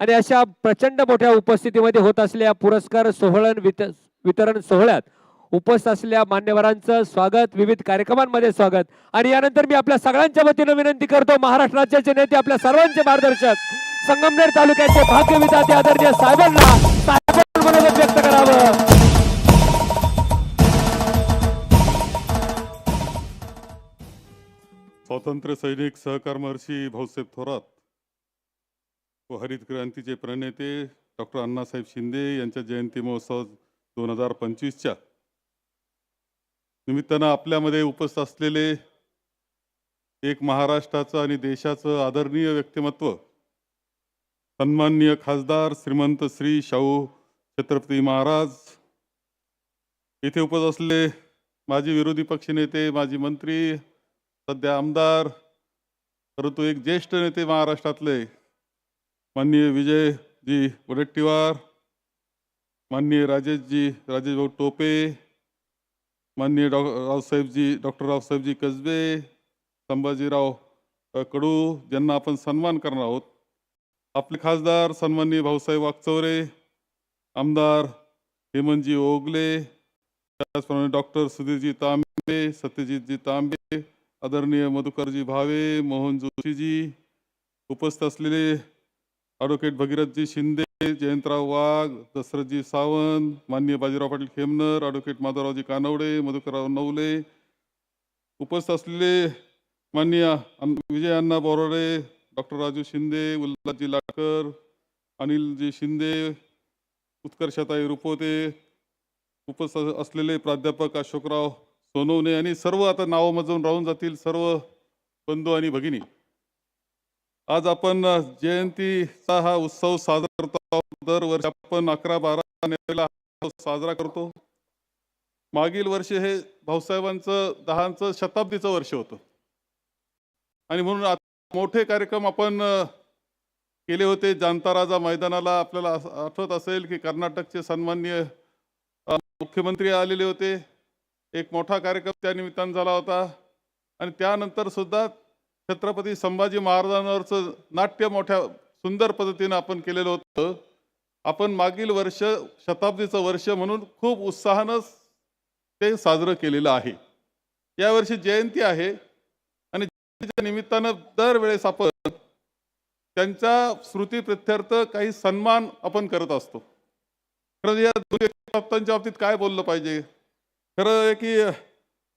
आणि अशा प्रचंड मोठ्या उपस्थितीमध्ये होत असलेल्या पुरस्कार सोहळण वित वितरण सोहळ्यात उपस्थित असलेल्या मान्यवरांचं स्वागत विविध कार्यक्रमांमध्ये स्वागत. आणि यानंतर मी आपल्या सगळ्यांच्या वतीनं विनंती करतो महाराष्ट्र राज्याचे नेते आपल्या सर्वांचे मार्गदर्शक संगमनेर तालुक्याचे भाग्य विधाते आदरणीय साहेबांना मनोगत व्यक्त करावं. स्वातंत्र्य सैनिक सहकार महर्षी भाऊसाहेब थोरात व हरित क्रांतीचे प्रणेते डॉक्टर अण्णासाहेब शिंदे यांच्या जयंती महोत्सव दोन हजार पंचवीसच्या निमित्तानं आपल्यामध्ये उपस्थित असलेले एक महाराष्ट्राचं आणि देशाचं आदरणीय व्यक्तिमत्व सन्माननीय खासदार श्रीमंत श्री शाहू छत्रपती महाराज इथे उपस्थित असलेले माजी विरोधी पक्षनेते माजी मंत्री सध्या आमदार परंतु एक ज्येष्ठ नेते महाराष्ट्रातले माननीय विजयजी वडेट्टीवार माननीय राजेशजी राजेश भाऊ टोपे माननीय डॉ रावसाहेबजी डॉक्टर रावसाहेबजी कसबे संभाजीराव कडू ज्यांना आपण सन्मान करणार आहोत. आपले खासदार सन्माननीय भाऊसाहेब वागचौरे आमदार हेमंतजी ओगले त्याचप्रमाणे डॉक्टर सुधीरजी तांबे सत्यजितजी तांबे आदरणीय मधुकरजी भावे मोहन जोशीजी उपस्थित असलेले ॲडव्होकेट भगीरथजी शिंदे जयंतराव वाघ दशरथजी सावंत माननीय बाजीराव पाटील खेमनर ॲडव्होकेट माधवरावजी कानवडे मधुकरराव नवले उपस्थित असलेले माननीय विजय अण्णा बोराडे डॉक्टर राजू शिंदे उल्हासजी लाटकर अनिलजी शिंदे उत्कर्षताई रुपोते उपस्थित असलेले प्राध्यापक अशोकराव सोनवणे आणि सर्व आता नावं मजून राहून जातील सर्व बंधू आणि भगिनी. आज आपण जयंतीचा हा उत्सव साजरा करतो आहोत. दरवर्षी आपण अकरा बारा साजरा करतो. मागील वर्ष हे भाऊसाहेबांचं दहाचं शताब्दीचं वर्ष होतं. आणि म्हणून मोठे कार्यक्रम आपण केले होते. जांता राजा मैदानाला आपल्याला आठवत असेल की कर्नाटकचे सन्माननीय मुख्यमंत्री आलेले होते. एक मोठा कार्यक्रम त्या निमित्तानं झाला होता. आणि त्यानंतर सुद्धा छत्रपती संभाजी महाराजांवरचं नाट्य मोठ्या सुंदर पद्धतीनं आपण केलेलं होतं. आपण मागील वर्ष शताब्दीचं वर्ष म्हणून खूप उत्साहानं ते साजरं केलेलं आहे. यावर्षी जयंती आहे आणि जयंतीच्या निमित्तानं दरवेळेस आपण त्यांच्या स्मृतीप्रित्यर्थ काही सन्मान आपण करत असतो. खरं या दोन्ही बाबतीत काय बोललं पाहिजे? खरं आहे की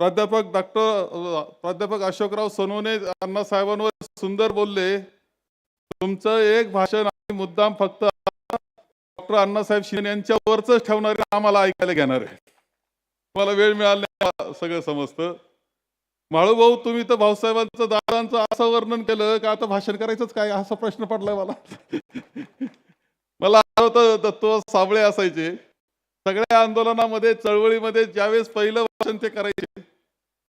प्राध्यापक डॉक्टर प्राध्यापक अशोकराव सोनवणे अण्णासाहेबांवर सुंदर बोलले. तुमचं एक भाषण आणि मुद्दाम फक्त डॉक्टर अण्णासाहेब शिंदे यांच्यावरच ठेवणारे आम्हाला ऐकायला घेणार आहे. मला वेळ मिळाला सगळं समजतं. माळूभाऊ तुम्ही तर भाऊसाहेबांचं दादांचं असं वर्णन केलं का आता भाषण करायचंच काय? असा प्रश्न पडलाय मला. मला आठवतं तो साबळे असायचे. सगळ्या आंदोलनामध्ये चळवळीमध्ये ज्यावेळेस पहिलं भाषण ते करायचे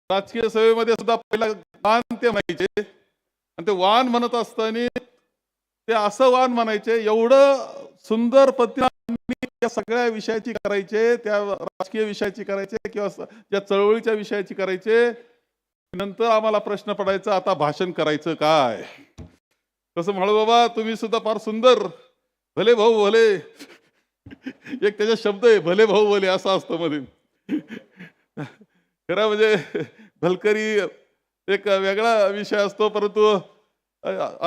राजकीय सेवेमध्ये सुद्धा पहिला वान ते म्हणायचे. आणि ते वान म्हणत असताना ते असं वान म्हणायचे एवढं सुंदर पद्धतीने त्या सगळ्या विषयाची करायचे त्या राजकीय विषयाची करायचे किंवा ज्या चळवळीच्या विषयाची करायचे नंतर आम्हाला प्रश्न पडायचा आता भाषण करायचं काय? तसं म्हणू बाबा तुम्ही सुद्धा फार सुंदर भले भाऊ भले. एक त्याचा शब्द आहे भले भाऊ भले असा असतं मध्ये. खरं म्हणजे भलकरी एक वेगळा विषय असतो परंतु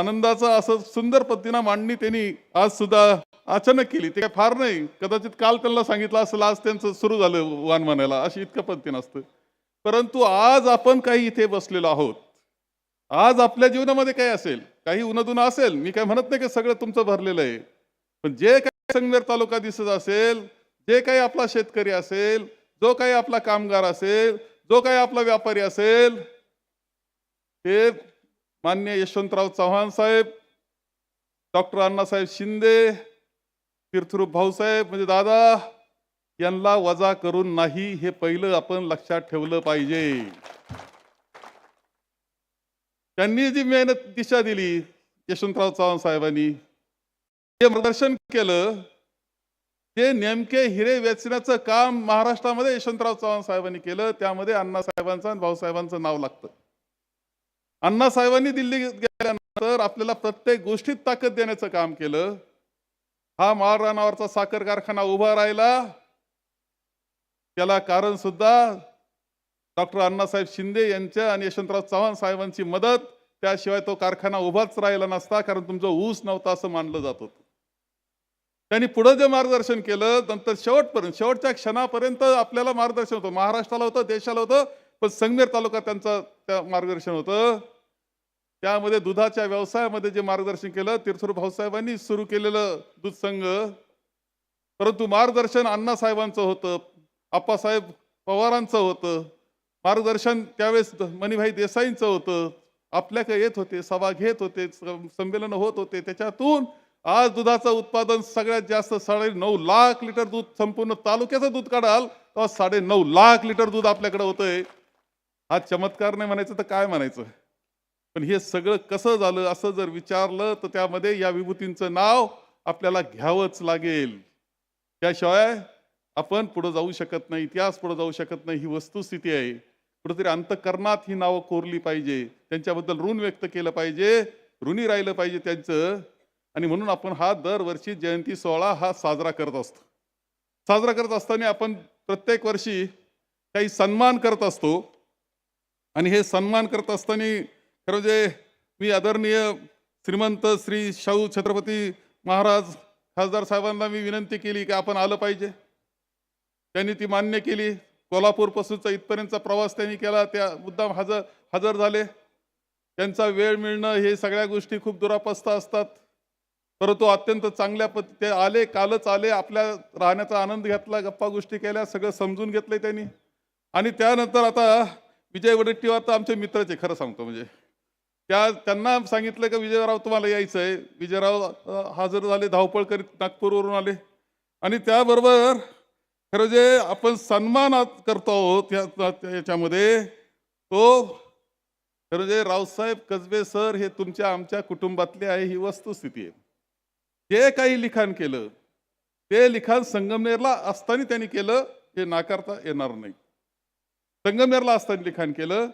आनंदाचा असं सुंदर पद्धतीनं मांडणी त्यांनी आज सुद्धा अचानक केली. ते काय फार नाही कदाचित काल त्यांना सांगितलं असेल आज त्यांचं सुरू झालं वान म्हणायला अशी इतकं पद्धतीनं असतं. परंतु आज आपण काही इथे बसलेलो आहोत. आज आपल्या जीवनामध्ये काय असेल? काही उन्हादुना असेल? मी काय म्हणत नाही की सगळं तुमचं भरलेलं आहे. पण जे काही संगमेर तालुका दिसत असेल जे काही आपला शेतकरी असेल जो काही आपला कामगार असेल जो काही आपला व्यापारी असेल ते मान्य यशवंतराव चव्हाण साहेब डॉक्टर अण्णासाहेब शिंदे तीर्थरूप भाऊसाहेब म्हणजे दादा यांना वजा करून नाही हे पहिलं आपण लक्षात ठेवलं पाहिजे. त्यांनी जी मेहनत दिशा दिली यशवंतराव चव्हाण साहेबांनी जे मार्गदर्शन केलं ते नेमके हिरे वेचण्याचं काम महाराष्ट्रामध्ये यशवंतराव चव्हाण साहेबांनी केलं. त्यामध्ये अण्णासाहेबांचं आणि भाऊसाहेबांचं नाव लागतं. अण्णासाहेबांनी दिल्ली गेल्यानंतर आपल्याला प्रत्येक गोष्टीत ताकद देण्याचं काम केलं. हा माळरा साखर कारखाना उभा राहिला. त्याला कारण सुद्धा डॉक्टर अण्णासाहेब शिंदे यांच्या आणि यशवंतराव चव्हाण साहेबांची मदत. त्याशिवाय तो कारखाना उभाच राहिला नसता कारण तुमचा ऊस नव्हता असं मानलं जात होतं. त्यांनी पुढं जे मार्गदर्शन केलं नंतर शेवटपर्यंत शेवटच्या क्षणापर्यंत आपल्याला मार्गदर्शन होतं. महाराष्ट्राला होतं देशाला होतं पण संगमेर तालुका त्यांचं त्या मार्गदर्शन होतं. त्यामध्ये दुधाच्या व्यवसायामध्ये जे मार्गदर्शन केलं तीर्थरूप भाऊसाहेबांनी सुरू केलेलं दूध संघ. परंतु मार्गदर्शन अण्णासाहेबांचं होतं आप्पासाहेब पवारांचं होतं. मार्गदर्शन त्यावेळेस मणिभाई देसाईंचं होतं. आपल्याकडे येत होते सभा घेत होते संमेलन होत होते. त्याच्यातून आज दुधाचं उत्पादन सगळ्यात जास्त साडे नऊ लाख लिटर दूध संपूर्ण तालुक्याचं दूध काढाल तर साडे नऊ लाख लिटर दूध आपल्याकडे होतंय. हा चमत्कार नाही म्हणायचं तर काय म्हणायचं? पण हे सगळं कसं झालं असं जर विचारलं तर त्यामध्ये या विभूतींचं नाव आपल्याला घ्यावंच लागेल. त्याशिवाय आपण पुढे जाऊ शकत नाही इतिहास पुढे जाऊ शकत नाही ही वस्तुस्थिती आहे. कुठेतरी अंतकरणात ही नावं कोरली पाहिजे त्यांच्याबद्दल ऋण व्यक्त केलं पाहिजे ऋणी राहिलं पाहिजे त्यांचं. आणि म्हणून आपण हा दरवर्षी जयंती सोहळा हा साजरा करत असतो. साजरा करत असताना आपण प्रत्येक वर्षी काही सन्मान करत असतो. आणि हे सन्मान करत असताना खरं म्हणजे मी आदरणीय श्रीमंत श्री शाहू छत्रपती महाराज खासदार साहेबांना मी विनंती केली की आपण आलं पाहिजे. त्यांनी ती मान्य केली. कोल्हापूरपासूनचा इथपर्यंतचा प्रवास त्यांनी केला. त्या मुद्दाम हजर हजर झाले. त्यांचा वेळ मिळणं हे सगळ्या गोष्टी खूप दुरापस्त असतात. परंतु अत्यंत चांगल्या पद्ध ते आले कालच आले आपल्या राहण्याचा आनंद घेतला गप्पा गोष्टी केल्या सगळं समजून घेतलंय त्यांनी. आणि त्यानंतर आता विजय वडेट्टीवार तर आमचे मित्रच आहे खरं सांगतो म्हणजे. त्या त्यांना सांगितलं की विजयराव तुम्हाला यायचं आहे विजयराव हजर झाले धावपळ करीत नागपूरवरून आले. आणि त्याबरोबर खरं जे आपण सन्मान करतो आहोत याच्यामध्ये तो खरं जे रावसाहेब कसबे सर हे तुमच्या आमच्या कुटुंबातले आहे ही वस्तुस्थिती आहे. जे काही लिखाण केलं ते लिखाण संगमनेरला असताना त्यांनी केलं हे नाकारता येणार नाही. संगमनेरला असताना लिखाण केलं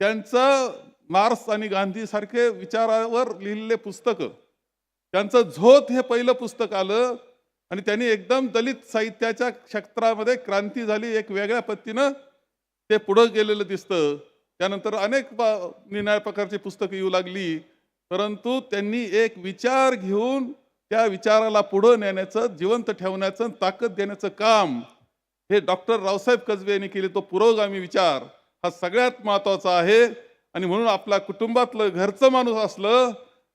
त्यांचं मार्क्स आणि गांधी सारखे विचारावर लिहिलेले पुस्तकं त्यांचं झोत हे पहिलं पुस्तक आलं आणि त्यांनी एकदम दलित साहित्याच्या क्षेत्रामध्ये क्रांती झाली एक वेगळ्या पद्धतीनं ते पुढं गेलेलं दिसतं. त्यानंतर अनेक बा- निनाळ प्रकारची पुस्तकं येऊ लागली परंतु त्यांनी एक विचार घेऊन त्या विचाराला पुढं नेण्याचं जिवंत ठेवण्याचं ताकद देण्याचं काम हे डॉक्टर रावसाहेब कसबे यांनी केले. तो पुरोगामी विचार हा सगळ्यात महत्त्वाचा आहे. आणि म्हणून आपल्या कुटुंबातलं घरचं माणूस असलं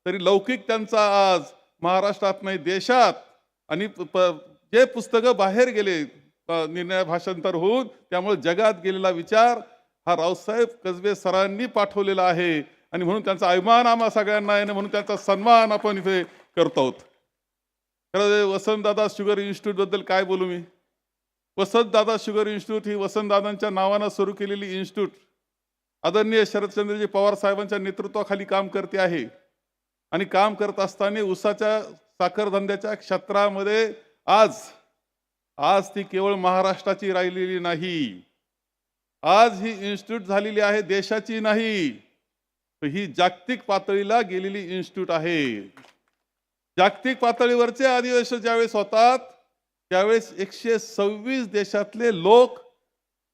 तरी लौकिक त्यांचा आज महाराष्ट्रात नाही देशात आणि जे पुस्तकं बाहेर गेले निर्णय भाषांतर होऊन त्यामुळे जगात गेलेला विचार हा रावसाहेब कसबे सरांनी पाठवलेला आहे. आणि म्हणून त्यांचा अभिमान आम्हा सगळ्यांना आहे म्हणून त्यांचा सन्मान आपण इथे करतो आहोत. खरं वसंतदादा शुगर इन्स्टिट्यूटबद्दल काय बोलू मी? वसंतदादा शुगर इन्स्टिट्यूट ही वसंतदादांच्या नावानं सुरू केलेली इन्स्टिट्यूट. आदरणीय शरदचंद्रजी पवार साहेबांच्या नेतृत्वाखाली काम करते आहे. आणि काम करत असताना उसाच्या साखरधंद्याच्या क्षेत्रामध्ये आज आज ती केवळ महाराष्ट्राची राहिलेली नाही. आज ही इन्स्टिट्यूट झालेली आहे देशाची नाही. ही जागतिक पातळीला गेलेली इन्स्टिट्यूट आहे. जागतिक पातळीवरचे अधिवेशन ज्यावेळेस होतात त्यावेळेस एकशे सव्वीस देशातले लोक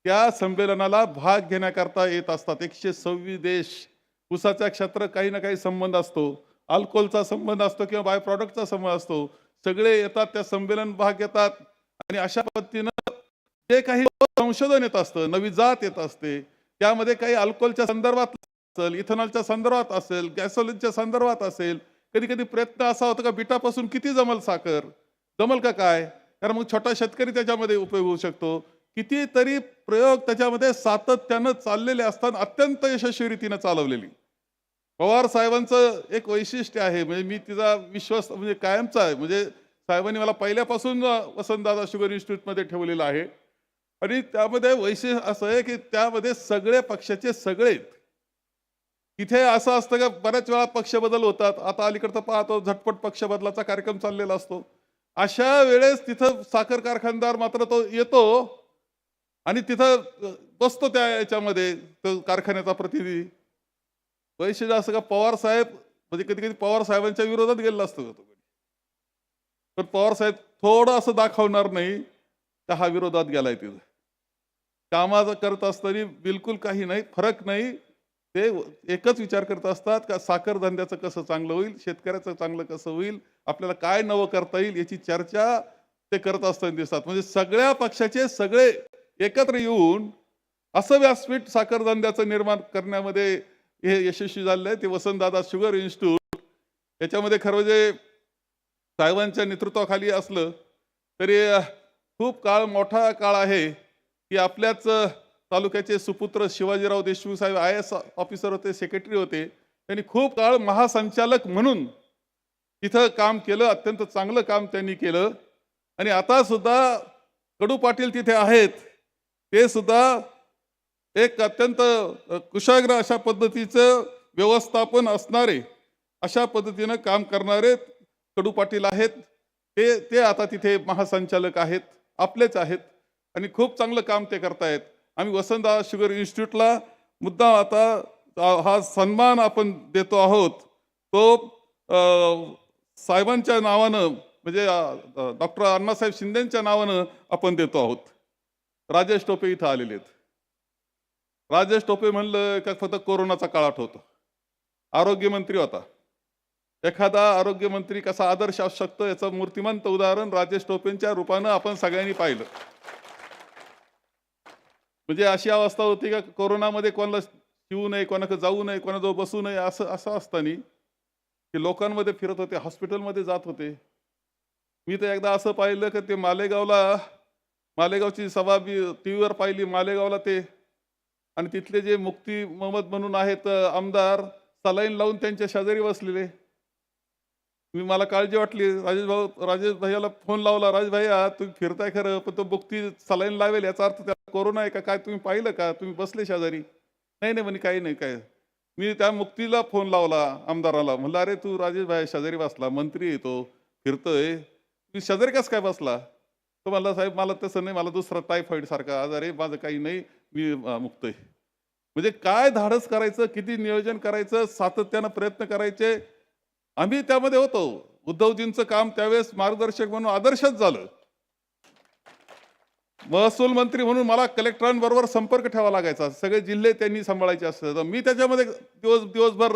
त्या संमेलनाला भाग घेण्याकरता येत असतात. एकशे सव्वीस देश उसाच्या क्षेत्र काही ना काही संबंध असतो. अल्कोहोलचा संबंध असतो किंवा बाय प्रॉडक्टचा संबंध असतो. सगळे येतात त्या संमेलन भाग घेतात आणि अशा पद्धतीनं जे काही संशोधन येत असतं नवी जात येत असते त्यामध्ये काही अल्कोहोलच्या संदर्भात असेल इथेनॉलच्या संदर्भात असेल गॅसोलिनच्या संदर्भात असेल कधी कधी प्रयत्न असा होता का बिटापासून किती जमल साखर? जमल का काय? कारण मग छोटा शेतकरी त्याच्यामध्ये उपयोग होऊ शकतो. कितीतरी प्रयोग त्याच्यामध्ये सातत्यानं चाललेले असताना अत्यंत यशस्वी रीतीनं चालवलेली. पवार साहेबांचं एक वैशिष्ट्य आहे म्हणजे मी तिचा विश्वास म्हणजे कायमचा आहे. म्हणजे साहेबांनी मला पहिल्यापासून वसंतदादा शुगर इन्स्टिट्यूटमध्ये ठेवलेलं आहे. आणि त्यामध्ये वैशिष्ट्य असं आहे की त्यामध्ये सगळे पक्षाचे सगळे तिथे असं असतं का बऱ्याच वेळा पक्ष बदल होतात. आता अलीकडचं पाहतो झटपट पक्ष बदलाचा कार्यक्रम चाललेला असतो. अशा वेळेस तिथं साखर कारखानदार मात्र तो येतो आणि तिथं बसतो त्या याच्यामध्ये तो कारखान्याचा प्रतिनिधी. पैसे असं का पवार साहेब म्हणजे कधी कधी पवार साहेबांच्या विरोधात गेलेला असतो तो. पण पवार साहेब थोडं असं दाखवणार नाही का हा विरोधात गेलाय तिथं. कामाचं करत असताना बिलकुल काही नाही फरक नाही. ते एकच विचार करत असतात का साखर धंद्याचं कसं चांगलं होईल शेतकऱ्याचं चांगलं कसं होईल आपल्याला काय नवं करता येईल याची चर्चा ते करत असताना दिसतात. म्हणजे सगळ्या पक्षाचे सगळे एकत्र येऊन असं व्यासपीठ साखर धंद्याचं निर्माण करण्यामध्ये हे यशस्वी झालेलं आहे. ते वसंतदादा शुगर इन्स्टिट्यूट याच्यामध्ये खरं म्हणजे साहेबांच्या नेतृत्वाखाली असलं तरी खूप काळ मोठा काळ आहे की आपल्याच तालुक्याचे सुपुत्र Shivajirao Deshmukh Saheb I S officer होते सेक्रेटरी होते. त्यांनी खूप काळ महासंचालक म्हणून तिथं काम केलं अत्यंत चांगलं काम त्यांनी केलं. आणि आता सुद्धा कडू पाटील तिथे आहेत. ते सुद्धा एक अत्यंत कुशाग्र अशा पद्धतीचं व्यवस्थापन असणारे अशा पद्धतीनं काम करणारे कडू पाटील आहेत. ते ते आता तिथे महासंचालक आहेत आपलेच आहेत. आणि खूप चांगलं काम ते करतायत. आम्ही वसंतदादा शुगर इन्स्टिट्यूटला मुद्दा आता हा सन्मान आपण देतो आहोत तो साहेबांच्या नावानं म्हणजे डॉक्टर अण्णासाहेब शिंदेच्या नावानं आपण देतो आहोत. राजेश टोपे इथं आलेले आहेत. राजेश टोपे म्हणलं का फक्त कोरोनाचा काळ आठवतो आरोग्यमंत्री होता. एखादा आरोग्यमंत्री कसा आदर्श असू शकतो याचं मूर्तिमंत उदाहरण राजेश टोपेंच्या रूपानं आपण सगळ्यांनी पाहिलं. म्हणजे अशी अवस्था होती का कोरोनामध्ये कोणाला शिवू नये कोणाकडे जाऊ नये कोणाजवळ बसू नये असं असं असताना की लोकांमध्ये फिरत होते हॉस्पिटलमध्ये जात होते. मी तर एकदा असं पाहिलं की ते मालेगावला मालेगावची सभा मी टी व्हीवर पाहिली मालेगावला ते. आणि तिथले जे मुक्ती मोहम्मद म्हणून आहेत आमदार सलाईन लावून त्यांच्या शेजारी बसलेले. मी मला काळजी वाटली. राजेश भाऊ राजेश भैयाला फोन लावला. राजेश भैया तुम्ही फिरताय खरं पण तो मुक्ती सलाईन लावेल याचा अर्थ त्याला कोरोना आहे का? काय तुम्ही पाहिलं का? तुम्ही बसले शेजारी. नाही नाही म्हणे काही नाही काय. मी त्या मुक्तीला फोन लावला आमदाराला. म्हणलं अरे तू राजेश भाई शेजारी बसला मंत्री येतो फिरतोय. तुम्ही शेजारी कसं काय बसला? तो म्हणला साहेब मला तसं नाही मला दुसरा टायफॉईड सारखा आज अरे माझं काही नाही मी मुक्तय मुक्त आहे. म्हणजे काय धाडस करायचं किती नियोजन करायचं सातत्यानं प्रयत्न करायचे आम्ही त्यामध्ये होतो. उद्धवजींचं काम त्यावेळेस मार्गदर्शक म्हणून आदर्शच झालं. महसूल मंत्री म्हणून मला कलेक्टरांबरोबर संपर्क ठेवावा लागायचा. सगळे जिल्हे त्यांनी सांभाळायचे असतात. मी त्याच्यामध्ये दिवस दिवसभर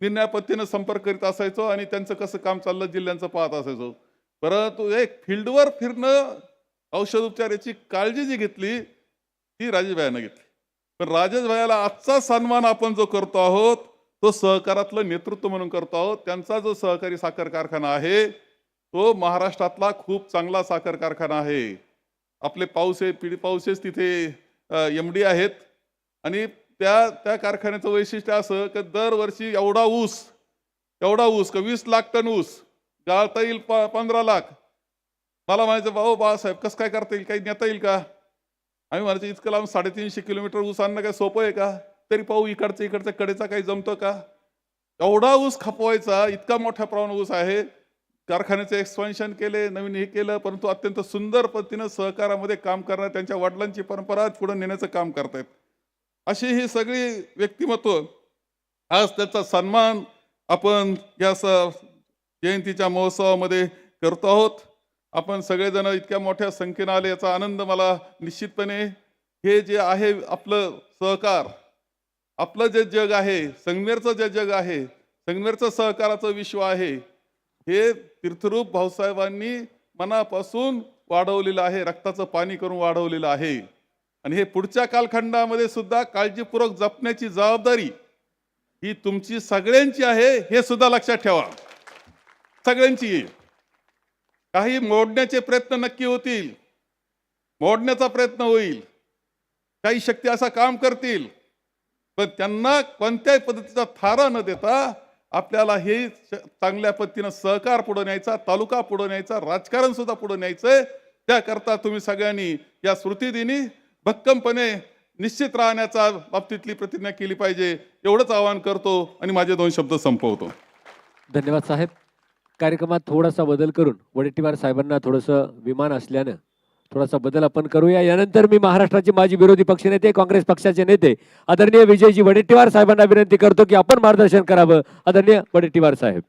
निर्णयापत्तीनं संपर्क करीत असायचो आणि त्यांचं कसं काम चाललं जिल्ह्यांचं पाहत असायचो. परंतु एक फील्डवर फिरणं औषध उपचार याची काळजी जी घेतली ती राजेशभाईनं घेतली. पण राजेशभाईला आजचा सन्मान आपण जो करतो आहोत तो सहकारातलं नेतृत्व म्हणून करतो आहोत. त्यांचा जो सहकारी साखर कारखाना आहे तो महाराष्ट्रातला खूप चांगला साखर कारखाना आहे. आपले पाऊस आहे पिढी पाऊसेच तिथे एम डी आहेत. आणि त्या त्या कारखान्याचं वैशिष्ट्य असं की दरवर्षी एवढा ऊस एवढा ऊस का वीस लाख टन ऊस गाळता येईल प पंधरा लाख. मला म्हणायचं भाऊ बाळासाहेब कसं काय करता येईल? काही नेता येईल का? आम्ही म्हणायचं इतकं लांब साडेतीनशे किलोमीटर ऊस आणणं काय सोपं आहे का? तरी पाहू इकडचं इकडचं कडेचा काही जमतो का? एवढा ऊस खपवायचा इतका मोठ्या प्रमाणात ऊस आहे. कारखान्याचं एक्सपान्शन केले नवीन हे केलं परंतु अत्यंत सुंदर पद्धतीनं सहकारामध्ये काम करणार त्यांच्या वडिलांची परंपरा पुढे नेण्याचं काम करतायत. अशी ही सगळी व्यक्तिमत्व आज त्याचा सन्मान आपण या स जयंतीच्या महोत्सवामध्ये करतो आहोत. आपण सगळेजण इतक्या मोठ्या संख्येनं आले याचा आनंद मला निश्चितपणे हे जे आहे आपलं सहकार आपलं जे जग आहे संगमेरचं जे जग आहे संगमेरचं सहकाराचं विश्व आहे हे तीर्थरूप भाऊसाहेबांनी मनापासून वाढवलेलं आहे रक्ताचं पाणी करून वाढवलेलं आहे. आणि हे पुढच्या कालखंडामध्ये सुद्धा काळजीपूर्वक जपण्याची जबाबदारी ही तुमची सगळ्यांची आहे हे सुद्धा लक्षात ठेवा. सगळ्यांची. काही मोडण्याचे प्रयत्न नक्की होतील. मोडण्याचा प्रयत्न होईल. काही शक्ती असा काम करतील. पण त्यांना कोणत्याही पद्धतीचा थारा न देता आपल्याला हे चांगल्या पद्धतीनं सहकार पुढे न्यायचा तालुका पुढे न्यायचा राजकारण सुद्धा पुढे न्यायचंय. त्याकरता तुम्ही सगळ्यांनी या स्मृतिदिनी भक्कमपणे निश्चित राहण्याचा बाबतीतली प्रतिज्ञा केली पाहिजे. एवढंच आवाहन करतो आणि माझे दोन शब्द संपवतो. धन्यवाद साहेब. कार्यक्रमात थोडासा बदल करून वडेट्टीवार साहेबांना थोडंसं विमान असल्यानं थोडासा बदल आपण करूया. यानंतर मी महाराष्ट्राचे माजी विरोधी पक्षनेते काँग्रेस पक्षाचे नेते आदरणीय विजयजी वडेट्टीवार साहेबांना विनंती करतो की आपण मार्गदर्शन करावं. आदरणीय वडेट्टीवार साहेब.